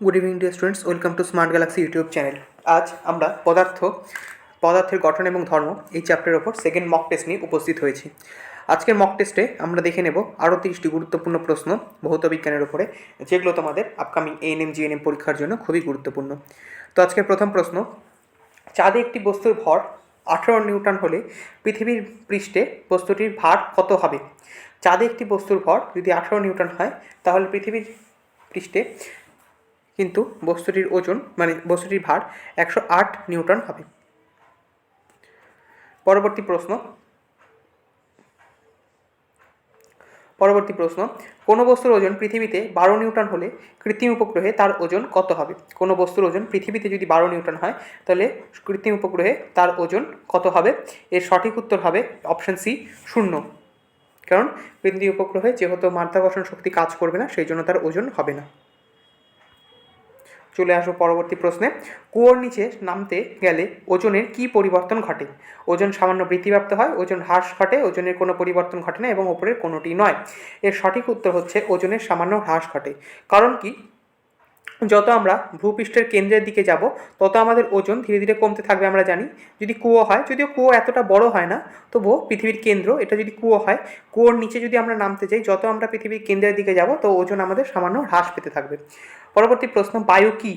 Good evening dear students welcome to Smart Galaxy YouTube channel আজ আমরা পদার্থ, পদার্থের গঠন এবং ধর্ম এই চ্যাপ্টারের ওপর সেকেন্ড মক টেস্ট নিয়ে উপস্থিত হয়েছি। আজকের মক টেস্টে আমরা দেখে নেব আরও তিরিশটি গুরুত্বপূর্ণ প্রশ্ন ভৌত বিজ্ঞানের উপরে, যেগুলো তোমাদের আপকামিং এএনএম জিএনএম পরীক্ষার জন্য খুবই গুরুত্বপূর্ণ। তো আজকের প্রথম প্রশ্ন, চাঁদে একটি বস্তুর ভর আঠারো নিউটন হলে পৃথিবীর পৃষ্ঠে বস্তুটির ভার কত হবে? চাঁদে একটি বস্তুর ভর যদি আঠারো নিউটন হয়, তাহলে পৃথিবীর পৃষ্ঠে কিন্তু বস্তুটির ওজন মানে বস্তুটির ভার একশো আট নিউটন হবে। পরবর্তী প্রশ্ন। পরবর্তী প্রশ্ন। কোনো বস্তুর ওজন পৃথিবীতে বারো নিউটন হলে কৃত্রিম উপগ্রহে তার ওজন কত হবে? কোনো বস্তুর ওজন পৃথিবীতে যদি বারো নিউটন হয়, তাহলে কৃত্রিম উপগ্রহে তার ওজন কত হবে? এর সঠিক উত্তর হবে অপশন সি, শূন্য। কারণ কৃত্রিম উপগ্রহে যেহেতু মাধ্যাকর্ষণ শক্তি কাজ করবে না, সেই জন্য তার ওজন হবে না। চলে আসব পরবর্তী প্রশ্নে। কুয়োর নিচে নামতে গেলে ওজনের কি পরিবর্তন ঘটে? ওজন সামান্য বৃদ্ধিপ্রাপ্ত হয়, ওজন হ্রাস ঘটে, ওজনের কোনো পরিবর্তন ঘটে না এবং ওপরের কোনোটি নয়। এর সঠিক উত্তর হচ্ছে ওজনের সামান্য হ্রাস ঘটে। কারণ কি? যত আমরা ভূপৃষ্ঠের কেন্দ্রের দিকে যাব, তত আমাদের ওজন ধীরে ধীরে কমতে থাকবে আমরা জানি। যদি কুয়ো হয়, যদিও কুয়ো এতটা বড় হয় না, তবুও পৃথিবীর কেন্দ্র, এটা যদি কুয়ো হয়, কুয়োর নিচে যদি আমরা নামতে যাই, যত আমরা পৃথিবীর কেন্দ্রের দিকে যাব, তো ওজন আমাদের সামান্য হ্রাস পেতে থাকবে। পরবর্তী প্রশ্ন, বায়ু কি?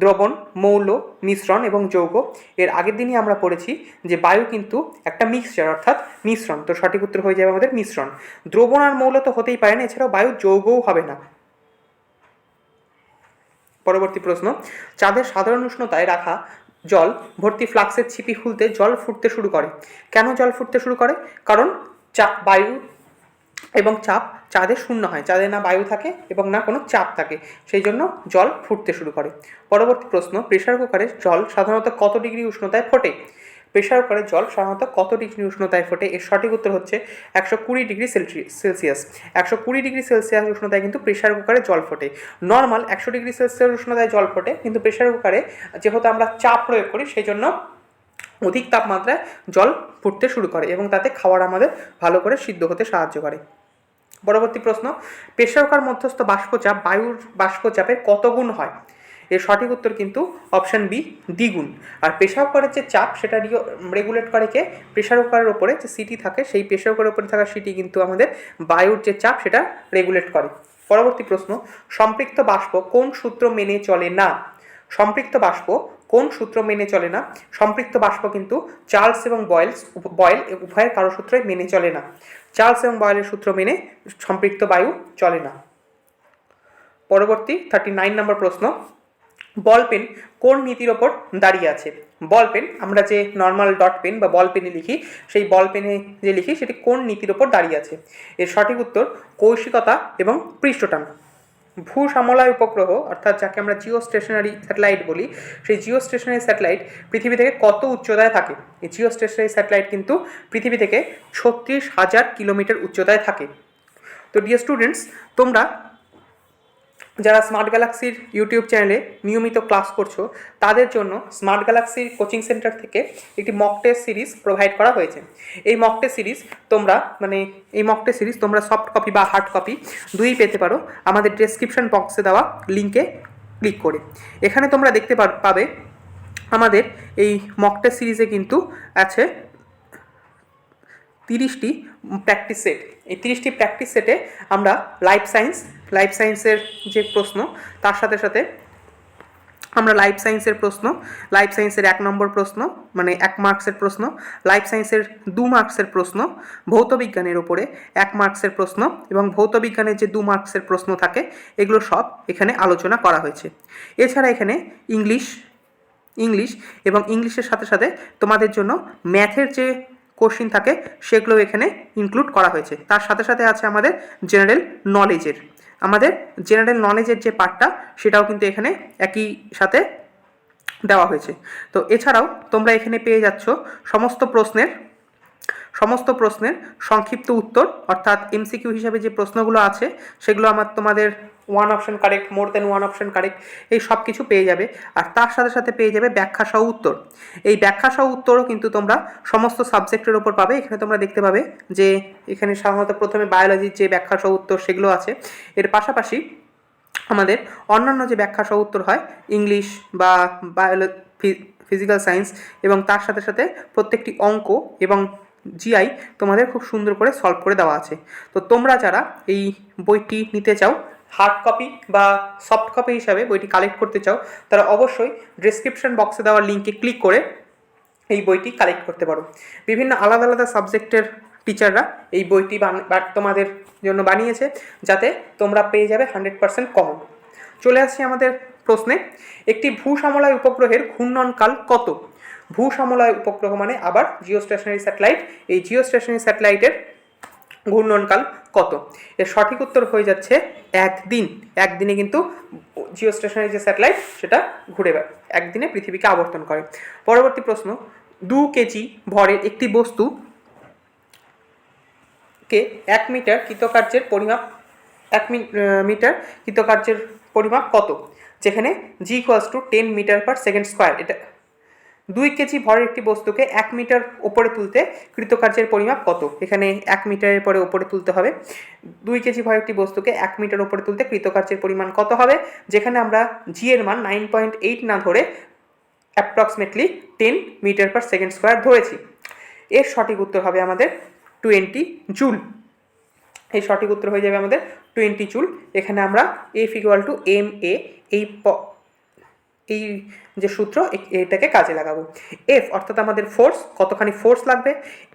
দ্রবণ, মৌল, মিশ্রণ এবং যৌগ। এর আগের দিনই আমরা পড়েছি যে বায়ু কিন্তু একটা মিক্সচার অর্থাৎ মিশ্রণ। তো সঠিক উত্তর হয়ে যাবে আমাদের মিশ্রণ। দ্রবণ আর মৌল তো হতেই পারে না, এছাড়াও বায়ু যৌগও হবে না। পরবর্তী প্রশ্ন, চাঁদের সাধারণ উষ্ণতায় রাখা জল ভর্তি ফ্লাক্সের ছিপি খুলতে জল ফুটতে শুরু করে। কেন জল ফুটতে শুরু করে? কারণ চাপ বায়ু এবং চাপ চাঁদে শূন্য হয়। চাঁদে না বায়ু থাকে এবং না কোনো চাপ থাকে। সেই জন্য জল ফুটতে শুরু করে। পরবর্তী প্রশ্ন প্রেশার কুকারে জল সাধারণত কত ডিগ্রি উষ্ণতায় ফোটে? প্রেশার কুকারে জল সাধারণত কত ডিগ্রি উষ্ণতায় ফোটে? এর সঠিক উত্তর হচ্ছে একশো কুড়ি ডিগ্রি সেলসিয়াস। একশো কুড়ি ডিগ্রি সেলসিয়াস উষ্ণতায় কিন্তু প্রেশার কুকারে জল ফোটে। নর্মাল একশো ডিগ্রি সেলসিয়াস উষ্ণতায় জল ফোটে, কিন্তু প্রেশার কুকারে যেহেতু আমরা চাপ প্রয়োগ করি সেই জন্য অধিক তাপমাত্রায় জল ফুটতে শুরু করে এবং তাতে খাবার আমাদের ভালো করে সিদ্ধ হতে সাহায্য করে। পরবর্তী প্রশ্ন প্রেশার কুকার মধ্যস্থ বাষ্পচাপ বায়ুর বাষ্পচাপের কত গুণ হয়? এর সঠিক উত্তর কিন্তু অপশান বি দ্বিগুণ। আর প্রেশার কুকারের যে চাপ, সেটা রেগুলেট করে কে? প্রেশার কুকারের ওপরে যে সিটি থাকে, সেই প্রেশার কুকারের ওপরে থাকা সিটি কিন্তু আমাদের বায়ুর যে চাপ, সেটা রেগুলেট করে। পরবর্তী প্রশ্ন, সম্পৃক্ত বাষ্প কোন সূত্র মেনে চলে না? সম্পৃক্ত বাষ্প কোন সূত্র মেনে চলে না? সম্পৃক্ত বাষ্প কিন্তু চার্লস এবং বয়েলস, বয়েল উভয়ের কারও সূত্রে মেনে চলে না। চার্লস এবং বয়েলের সূত্র মেনে সম্পৃক্ত বায়ু চলে না। পরবর্তী থার্টি নাইন নম্বর প্রশ্ন বল পেন কোন নীতির ওপর দাঁড়িয়ে আছে? বল পেন, আমরা যে নর্মাল ডট পেন বা বল পেনে লিখি, সেই বল পেনে যে লিখি, সেটি কোন নীতির ওপর দাঁড়িয়ে আছে? এর সঠিক উত্তর, কৌশিকতা এবং পৃষ্ঠটান। ভূ সমলয় উপগ্রহ, অর্থাৎ যাকে আমরা জিও স্টেশনারি স্যাটেলাইট বলি, সেই জিও স্টেশনারি স্যাটেলাইট পৃথিবী থেকে কত উচ্চতায় থাকে? এই জিও স্টেশনারি স্যাটেলাইট কিন্তু পৃথিবী থেকে ছত্রিশ হাজার কিলোমিটার উচ্চতায় থাকে। তো ডিয়ার স্টুডেন্টস তোমরা যারা স্মার্ট গ্যালাক্সির ইউটিউব চ্যানেলে নিয়মিত ক্লাস করছ, তাদের জন্য স্মার্ট গ্যালাক্সির কোচিং সেন্টার থেকে একটি মক টেস্ট সিরিজ প্রোভাইড করা হয়েছে। এই মক টেস্ট সিরিজ তোমরা মানে এই মক টেস্ট সিরিজ তোমরা সফট কপি বা হার্ড কপি দুই পেতে পারো। আমাদের ডেসক্রিপশন বক্সে দেওয়া লিঙ্কে ক্লিক করে। এখানে তোমরা দেখতে পাবে আমাদের এই মক টেস্ট সিরিজে কিন্তু আছে তিরিশটি প্র্যাকটিস সেট এই তিরিশটি প্র্যাকটিস সেটে আমরা লাইফ সায়েন্স লাইফ সায়েন্সের যে প্রশ্ন, তার সাথে সাথে আমরা লাইফ সায়েন্সের প্রশ্ন লাইফ সায়েন্সের এক নম্বর প্রশ্ন মানে এক মার্কসের প্রশ্ন লাইফ সায়েন্সের দু মার্কসের প্রশ্ন, ভৌত বিজ্ঞানের ওপরে এক মার্কসের প্রশ্ন এবং ভৌত বিজ্ঞানের যে দু মার্কসের প্রশ্ন থাকে, এগুলো সব এখানে আলোচনা করা হয়েছে। এছাড়া এখানে ইংলিশ ইংলিশ এবং ইংলিশের সাথে সাথে তোমাদের জন্য ম্যাথের যে কোশ্চিন থাকে, সেগুলো এখানে ইনক্লুড করা হয়েছে। তার সাথে সাথে আছে আমাদের জেনারেল নলেজের আমাদের জেনারেল নলেজের যে পার্টটা সেটাও কিন্তু এখানে একই সাথে দেওয়া হয়েছে। তো এছাড়াও তোমরা এখানে পেয়ে যাচ্ছ সমস্ত প্রশ্নের সমস্ত প্রশ্নের সংক্ষিপ্ত উত্তর, অর্থাৎ এমসিকিউ হিসাবে যে প্রশ্নগুলো আছে, সেগুলো আমার তোমাদের one option correct more than one option correct এই সব কিছু পেয়ে যাবে। আর তার সাথে সাথে পেয়ে যাবে ব্যাখ্যা সহ উত্তর। এই ব্যাখ্যা সহ উত্তরও কিন্তু তোমরা সমস্ত সাবজেক্টের ওপর পাবে। এখানে তোমরা দেখতে পাবে যে এখানে সাধারণত প্রথমে বায়োলজির যে ব্যাখ্যা সহ উত্তর সেগুলো আছে। এর পাশাপাশি আমাদের অন্যান্য যে ব্যাখ্যা সহ উত্তর হয় ইংলিশ বা বায়োলো ফিজিক্যাল সায়েন্স এবং তার সাথে সাথে প্রত্যেকটি অঙ্ক এবং জিআই তোমাদের খুব সুন্দর করে সলভ করে দেওয়া আছে। তো তোমরা যারা এই বইটি নিতে চাও হার্ড কপি বা সফট কপি হিসাবে বইটি কালেক্ট করতে চাও, তারা অবশ্যই ডিসক্রিপশন বক্সে দেওয়া লিঙ্কে ক্লিক করে এই বইটি কালেক্ট করতে পারো। বিভিন্ন আলাদা আলাদা সাবজেক্টের টিচাররা এই বইটি তোমাদের জন্য বানিয়েছে যাতে তোমরা পেয়ে যাবে হান্ড্রেড পার্সেন্ট কমন চলে আসছি আমাদের প্রশ্নে। একটি ভূসমলয় উপগ্রহের ঘূর্ণনকাল কত? ভূসমলয় উপগ্রহ মানে আবার জিও স্টেশনারি স্যাটেলাইট এই জিও স্টেশনারি স্যাটেলাইটের ঘূর্ণনকাল কত? এর সঠিক উত্তর হয়ে যাচ্ছে একদিন। একদিনে কিন্তু জিও স্টেশনারি যে স্যাটেলাইট সেটা ঘুরে বেড়ায়। একদিনে পৃথিবীকে আবর্তন করে। পরবর্তী প্রশ্ন, দু কেজি ভরের একটি বস্তু কে এক মিটার কৃতকার্যের পরিমাপ, এক মিটার কৃতকার্যের পরিমাপ কত? যেখানে g equals to ten metre per second square এটা দুই কেজি ভরের একটি বস্তুকে এক মিটার ওপরে তুলতে কৃতকার্যের পরিমাপ কত? এখানে এক মিটারের পরে ওপরে তুলতে হবে। দুই কেজি ভরের একটি বস্তুকে এক মিটার ওপরে তুলতে কৃতকার্যের পরিমাণ কত হবে? যেখানে আমরা জি এর মান নাইন পয়েন্ট এইট না ধরে approximately ten metre per second square ধরেছি। এর সঠিক উত্তর হবে আমাদের টোয়েন্টি জুল এই সঠিক উত্তর হয়ে যাবে আমাদের টোয়েন্টি জুল এখানে আমরা F equal to M A এই এই যে সূত্র এটাকে কাজে লাগাবো। এফ অর্থাৎ আমাদের ফোর্স কতখানি ফোর্স লাগবে?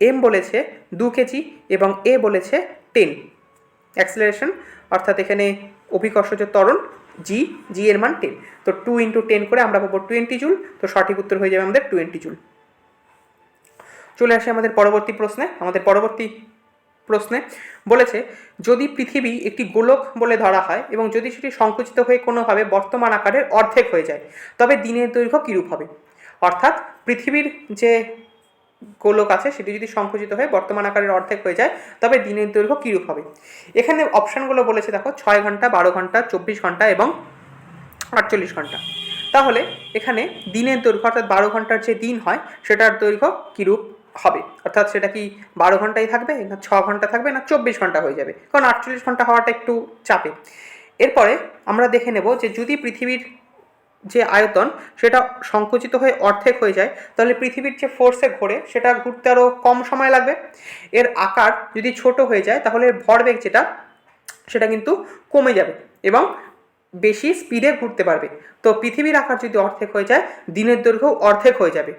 এম বলেছে দু কেজি এবং এ বলেছে টেন অ্যাক্সিলারেশন অর্থাৎ এখানে অভিকর্ষজ ত্বরণ জি জি এর মান টেন তো টু ইন্টু টেন করে আমরা পাবো টোয়েন্টি জুল তো সঠিক উত্তর হয়ে যাবে আমাদের টোয়েন্টি জুল চলে আসে আমাদের পরবর্তী প্রশ্নে। আমাদের পরবর্তী প্রশ্নে বলেছে, যদি পৃথিবী একটি গোলক বলে ধরা হয় এবং যদি সেটি সংকুচিত হয়ে কোনোভাবে বর্তমান আকারের অর্ধেক হয়ে যায়, তবে দিনের দৈর্ঘ্য কীরূপ হবে? অর্থাৎ পৃথিবীর যে গোলক আছে, সেটি যদি সংকুচিত হয়ে বর্তমান আকারের অর্ধেক হয়ে যায়, তবে দিনের দৈর্ঘ্য কীরূপ হবে? এখানে অপশানগুলো বলেছে দেখো, ছয় ঘণ্টা, বারো ঘণ্টা, চব্বিশ ঘণ্টা এবং আটচল্লিশ ঘণ্টা। তাহলে এখানে দিনের দৈর্ঘ্য অর্থাৎ বারো ঘণ্টার যে দিন হয়, সেটার দৈর্ঘ্য কীরূপ? হবে। অর্থাৎ সেটা কি বারো ঘন্টাই থাকবে না ছ ঘণ্টা থাকবে না চব্বিশ ঘণ্টা হয়ে যাবে? কারণ আটচল্লিশ ঘণ্টা হওয়াটা একটু চাপে। এরপরে আমরা দেখে নেব যে যদি পৃথিবীর যে আয়তন সেটা সংকুচিত হয়ে অর্ধেক হয়ে যায়, তাহলে পৃথিবীর যে ফোর্সে ঘোরে সেটা ঘুরতে আরও কম সময় লাগবে। এর আকার যদি ছোট হয়ে যায়, তাহলে ভরবেগ যেটা, সেটা কিন্তু কমে যাবে। এবং বেশি স্পিডে ঘুরতে পারবে। তো পৃথিবীর আকার যদি অর্ধেক হয়ে যায়, দিনের দৈর্ঘ্য অর্ধেক হয়ে যাবে।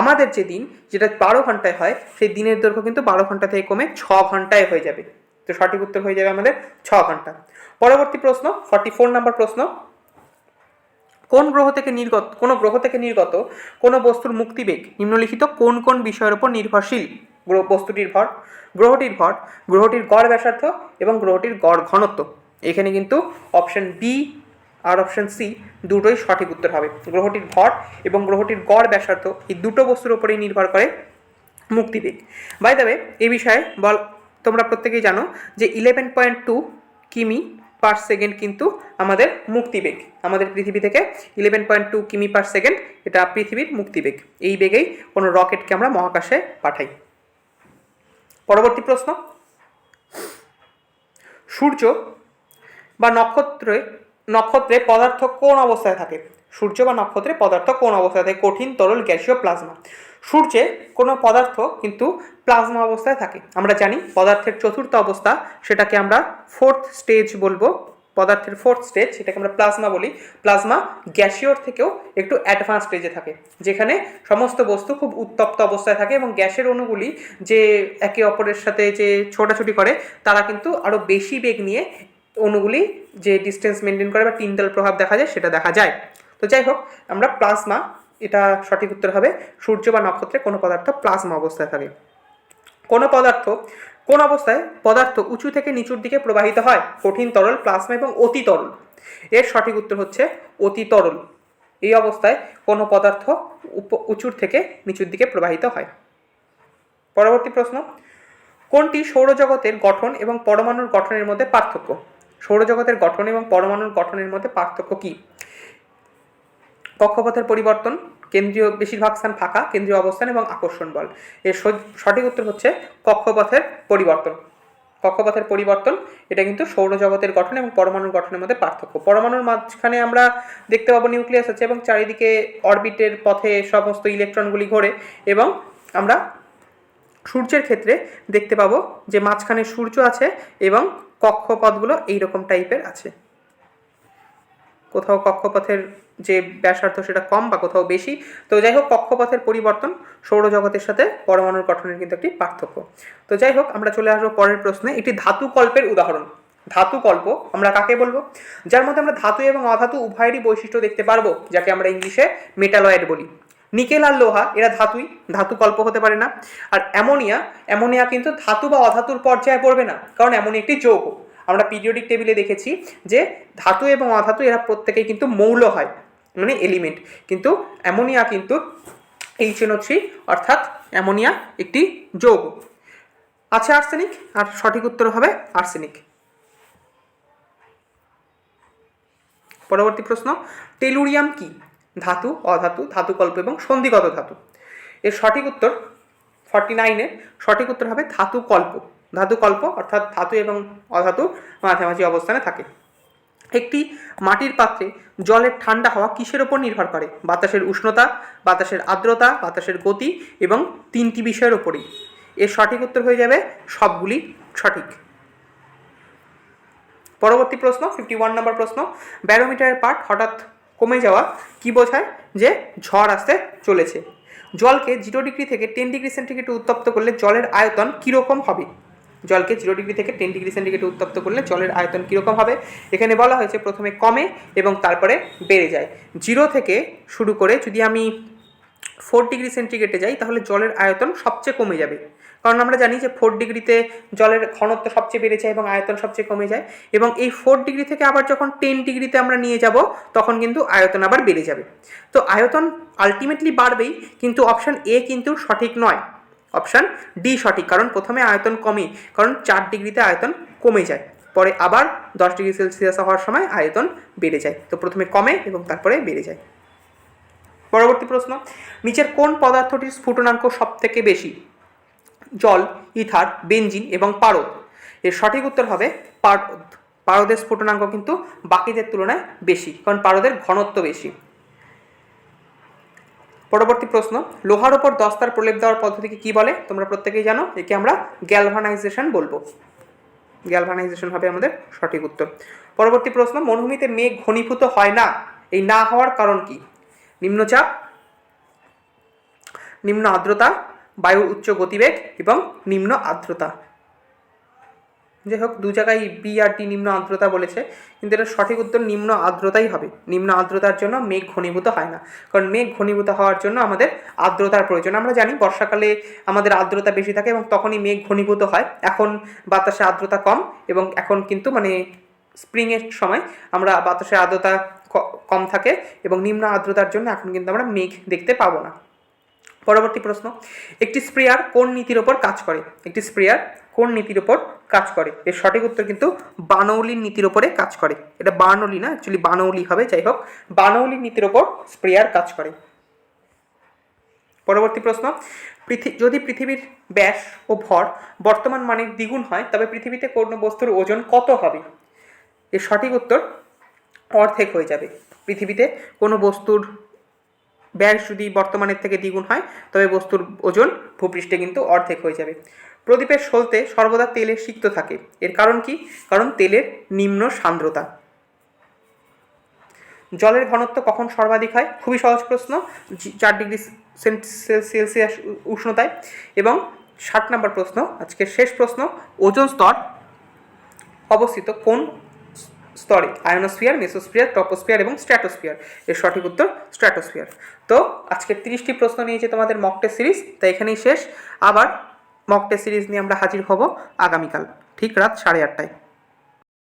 আমাদের যে দিন, যেটা বারো ঘন্টায় হয়, সেই দিনের দৈর্ঘ্য কিন্তু বারো ঘণ্টা থেকে কমে ছ ঘন্টায় হয়ে যাবে। তো সঠিক উত্তর হয়ে যাবে আমাদের ছ ঘণ্টা। পরবর্তী প্রশ্ন ফর্টি ফোর নাম্বার প্রশ্ন। কোন গ্রহ থেকে নির্গত, কোন গ্রহ থেকে নির্গত কোনো বস্তুর মুক্তিবেগ নিম্নলিখিত কোন কোন বিষয়ের উপর নির্ভরশীল? বস্তুটির ভর, গ্রহটির ভর, গ্রহটির গড় ব্যাসার্ধ এবং গ্রহটির গড় ঘনত্ব। এখানে কিন্তু অপশন বি আর অপশন সি দুটোই সঠিক উত্তর হবে। গ্রহটির ভর এবং গ্রহটির গড় ব্যাসার্ধ এই দুটো বস্তুর উপরেই নির্ভর করে মুক্তিবেগ বাই দ্য এই বিষয়ে বল, তোমরা প্রত্যেকেই জানো যে ইলেভেন পয়েন্ট টু কিমি পার সেকেন্ড কিন্তু আমাদের মুক্তিবেগ আমাদের পৃথিবী থেকে ইলেভেন পয়েন্ট টু কিমি পার সেকেন্ড এটা পৃথিবীর মুক্তিবেগ এই বেগেই কোনো রকেটকে আমরা মহাকাশে পাঠাই। পরবর্তী প্রশ্ন। সূর্য বা নক্ষত্রে নক্ষত্রে পদার্থ কোন অবস্থায় থাকে? সূর্য বা নক্ষত্রে পদার্থ কোন অবস্থায় থাকে? কঠিন, তরল, গ্যাসীয়, প্লাজমা। সূর্যে কোনো পদার্থ কিন্তু প্লাজমা অবস্থায় থাকে। আমরা জানি পদার্থের চতুর্থ অবস্থা, সেটাকে আমরা ফোর্থ স্টেজ বলব। পদার্থের ফোর্থ স্টেজ সেটাকে আমরা প্লাজমা বলি। প্লাজমা গ্যাসিওর থেকেও একটু অ্যাডভান্স স্টেজে থাকে, যেখানে সমস্ত বস্তু খুব উত্তপ্ত অবস্থায় থাকে এবং গ্যাসের অণুগুলি যে একে অপরের সাথে যে ছোটাছুটি করে, তারা কিন্তু আরও বেশি বেগ নিয়ে অণুগুলি যে ডিস্টেন্স মেনটেন করে বা টিন্ডাল প্রভাব দেখা যায়, সেটা দেখা যায়। তো যাই হোক, আমরা প্লাজমা এটা সঠিক উত্তর হবে, সূর্য বা নক্ষত্রে কোনো পদার্থ প্লাজমা অবস্থায় থাকে। কোনো পদার্থ, কোন অবস্থায় পদার্থ উঁচু থেকে নিচুর দিকে প্রবাহিত হয়? কঠিন তরল প্লাজমা এবং অতি তরল। এর সঠিক উত্তর হচ্ছে অতি তরল। এই অবস্থায় কোনো পদার্থ উঁচুর থেকে নিচুর দিকে প্রবাহিত হয়। পরবর্তী প্রশ্ন, কোনটি সৌরজগতের গঠন এবং পরমাণুর গঠনের মধ্যে পার্থক্য? সৌরজগতের গঠন এবং পরমাণুর গঠনের মধ্যে পার্থক্য কী? কক্ষপথের পরিবর্তন, কেন্দ্রীয় বেশিরভাগ স্থান ফাঁকা, কেন্দ্রীয় অবস্থান এবং আকর্ষণ বল। এর সঠিক উত্তর হচ্ছে কক্ষপথের পরিবর্তন। কক্ষপথের পরিবর্তন, এটা কিন্তু সৌরজগতের গঠন এবং পরমাণুর গঠনের মধ্যে পার্থক্য। পরমাণুর মাঝখানে আমরা দেখতে পাবো নিউক্লিয়াস আছে এবং চারিদিকে অরবিটের পথে সমস্ত ইলেকট্রনগুলি ঘোরে এবং আমরা সূর্যের ক্ষেত্রে দেখতে পাবো যে মাঝখানে সূর্য আছে এবং কক্ষপথগুলো এইরকম টাইপের আছে। কোথাও কক্ষপথের যে ব্যাসার্ধ সেটা কম বা কোথাও বেশি। তো যাই হোক, কক্ষপথের পরিবর্তন সৌরজগতের সাথে পরমাণুর গঠনের কিন্তু একটি পার্থক্য। তো যাই হোক, আমরা চলে আসব পরের প্রশ্নে। একটি ধাতু কল্পের উদাহরণ। ধাতু কল্প আমরা কাকে বলব? যার মধ্যে আমরা ধাতু এবং অধাতু উভয়েরই বৈশিষ্ট্য দেখতে পারব, যাকে আমরা ইংলিশে মেটালয়েড বলি। নিকেল আর লোহা, এরা ধাতুই, ধাতু কল্প হতে পারে না। আর অ্যামোনিয়া অ্যামোনিয়া কিন্তু ধাতু বা অধাতুর পর্যায়ে পড়বে না, কারণ অ্যামোনিয়া একটি যৌগ। আমরা পিরিয়ডিক টেবিলে দেখেছি যে ধাতু এবং অধাতু এরা প্রত্যেকেই কিন্তু মৌল হয় মানে এলিমেন্ট কিন্তু অ্যামোনিয়া কিন্তু এইচ এনও থ্রি অর্থাৎ অ্যামোনিয়া একটি যৌগ। আছে আর্সেনিক আর সঠিক উত্তর হবে আর্সেনিক পরবর্তী প্রশ্ন টেলুরিয়াম কি? ধাতু, অধাতু, ধাতুকল্প এবং সন্ধিগত ধাতু। এর সঠিক উত্তর ফর্টি নাইনের সঠিক উত্তর হবে ধাতুকল্প। ধাতুকল্প অর্থাৎ ধাতু এবং অধাতু মাঝামাঝি অবস্থানে থাকে। একটি মাটির পাত্রে জলের ঠান্ডা হওয়া কিসের ওপর নির্ভর করে? বাতাসের উষ্ণতা, বাতাসের আর্দ্রতা, বাতাসের গতি এবং তিনটি বিষয়ের ওপরেই। এর সঠিক উত্তর হয়ে যাবে সবগুলি সঠিক। পরবর্তী প্রশ্ন ফিফটি ওয়ান নম্বর প্রশ্ন। ব্যারোমিটারের পার্ট হঠাৎ কমে যাওয়া কি বোঝায়? যে ঝড় আসতে চলেছে। জলকে জিরো ডিগ্রি থেকে টেন ডিগ্রি সেন্টিগ্রেডে উত্তপ্ত করলে জলের আয়তন কীরকম হবে? জলকে জিরো ডিগ্রি থেকে টেন ডিগ্রি সেন্টিগ্রেডে উত্তপ্ত করলে জলের আয়তন কীরকম হবে? এখানে বলা হয়েছে প্রথমে কমে এবং তারপরে বেড়ে যায়। জিরো থেকে শুরু করে যদি আমি ফোর ডিগ্রি সেন্টিগ্রেডে যাই, তাহলে জলের আয়তন সবচেয়ে কমে যাবে। কারণ আমরা জানি যে ফোর ডিগ্রিতে জলের ঘনত্ব সবচেয়ে বেড়ে যায় এবং আয়তন সবচেয়ে কমে যায় এবং এই ফোর ডিগ্রি থেকে আবার যখন টেন ডিগ্রিতে আমরা নিয়ে যাব, তখন কিন্তু আয়তন আবার বেড়ে যাবে। তো আয়তন আলটিমেটলি বাড়বেই, কিন্তু অপশান এ কিন্তু সঠিক নয়। অপশান ডি সঠিক, কারণ প্রথমে আয়তন কমে, কারণ চার ডিগ্রিতে আয়তন কমে যায়। পরে আবার দশ ডিগ্রি সেলসিয়াস হওয়ার সময় আয়তন বেড়ে যায়। তো প্রথমে কমে এবং তারপরে বেড়ে যায়। পরবর্তী প্রশ্ন, নিচের কোন পদার্থটির স্ফুটনাঙ্ক সব থেকে বেশি? জল, ইথার বেঞ্জিন এবং পারদ। এর সঠিক উত্তর হবে পারদ। পারদের স্ফুটনাঙ্ক কিন্তু বাকিদের তুলনায় বেশি, কারণ পারদের ঘনত্ব বেশি। পরবর্তী প্রশ্ন, লোহার ওপর দস্তার প্রলেপ দেওয়ার পদ্ধতিকে কি বলে? তোমরা প্রত্যেকেই জানো, একে আমরা গ্যালভানাইজেশন বলব। গ্যালভানাইজেশন হবে আমাদের সঠিক উত্তর। পরবর্তী প্রশ্ন, মরুভূমিতে মেঘ ঘনীভূত হয় না, এই না হওয়ার কারণ কি? নিম্নচাপ, নিম্ন আর্দ্রতা, বায়ুর উচ্চ গতিবেগ এবং নিম্ন আর্দ্রতা। যাই হোক, দু জায়গায় বি আর ডি নিম্ন আর্দ্রতা বলেছে, কিন্তু এটা সঠিক উত্তর নিম্ন আর্দ্রতাই হবে। নিম্ন আর্দ্রতার জন্য মেঘ ঘনীভূত হয় না, কারণ মেঘ ঘনীভূত হওয়ার জন্য আমাদের আর্দ্রতার প্রয়োজন। আমরা জানি বর্ষাকালে আমাদের আর্দ্রতা বেশি থাকে এবং তখনই মেঘ ঘনীভূত হয়। এখন বাতাসে আর্দ্রতা কম এবং এখন কিন্তু মানে স্প্রিংয়ের সময় আমরা বাতাসে আর্দ্রতা কম থাকে এবং নিম্ন আর্দ্রতার জন্য এখন কিন্তু আমরা মেঘ দেখতে পাবো না। পরবর্তী প্রশ্ন, একটি স্প্রেয়ার কোন নীতির ওপর কাজ করে? একটি স্প্রেয়ার কোন নীতির ওপর কাজ করে? এর সঠিক উত্তর কিন্তু বানৌলির নীতির ওপরে কাজ করে। এটা বানৌলি না অ্যাকচুয়ালি বানৌলি হবে, যাই হোক। বানৌলির নীতির ওপর স্প্রেয়ার কাজ করে। পরবর্তী প্রশ্ন, পৃথি, যদি পৃথিবীর ব্যাস ও ভর বর্তমান মানের দ্বিগুণ হয়, তবে পৃথিবীতে কোনো বস্তুর ওজন কত হবে? এর সঠিক উত্তর অর্ধেক হয়ে যাবে। পৃথিবীতে কোনো বস্তুর ব্যাস যদি বর্তমানের থেকে দ্বিগুণ হয়, তবে বস্তুর ওজন ভূপৃষ্ঠে কিন্তু অর্ধেক হয়ে যাবে। প্রদীপের সলতে সর্বদা তেলে সিক্ত থাকে। এর কারণ কি? কারণ তেলের নিম্ন সান্দ্রতা। জলের ঘনত্ব কখন সর্বাধিক হয়? খুবই সহজ প্রশ্ন। চার ডিগ্রি সেলসিয়াস উষ্ণতায়। এবং ষাট নম্বর প্রশ্ন, আজকের শেষ প্রশ্ন, ওজন স্তর অবস্থিত কোন স্তরে আয়নোস্ফিয়ার মেসোস্ফিয়ার টপোস্ফিয়ার এবং স্ট্র্যাটোস্ফিয়ার এর সঠিক উত্তর স্ট্র্যাটোস্ফিয়ার তো আজকে তিরিশটি প্রশ্ন নিয়েছে তোমাদের মকটে সিরিজ তাই এখানেই শেষ। আবার মকটে সিরিজ নিয়ে আমরা হাজির হব আগামীকাল, ঠিক রাত সাড়ে আটটায়।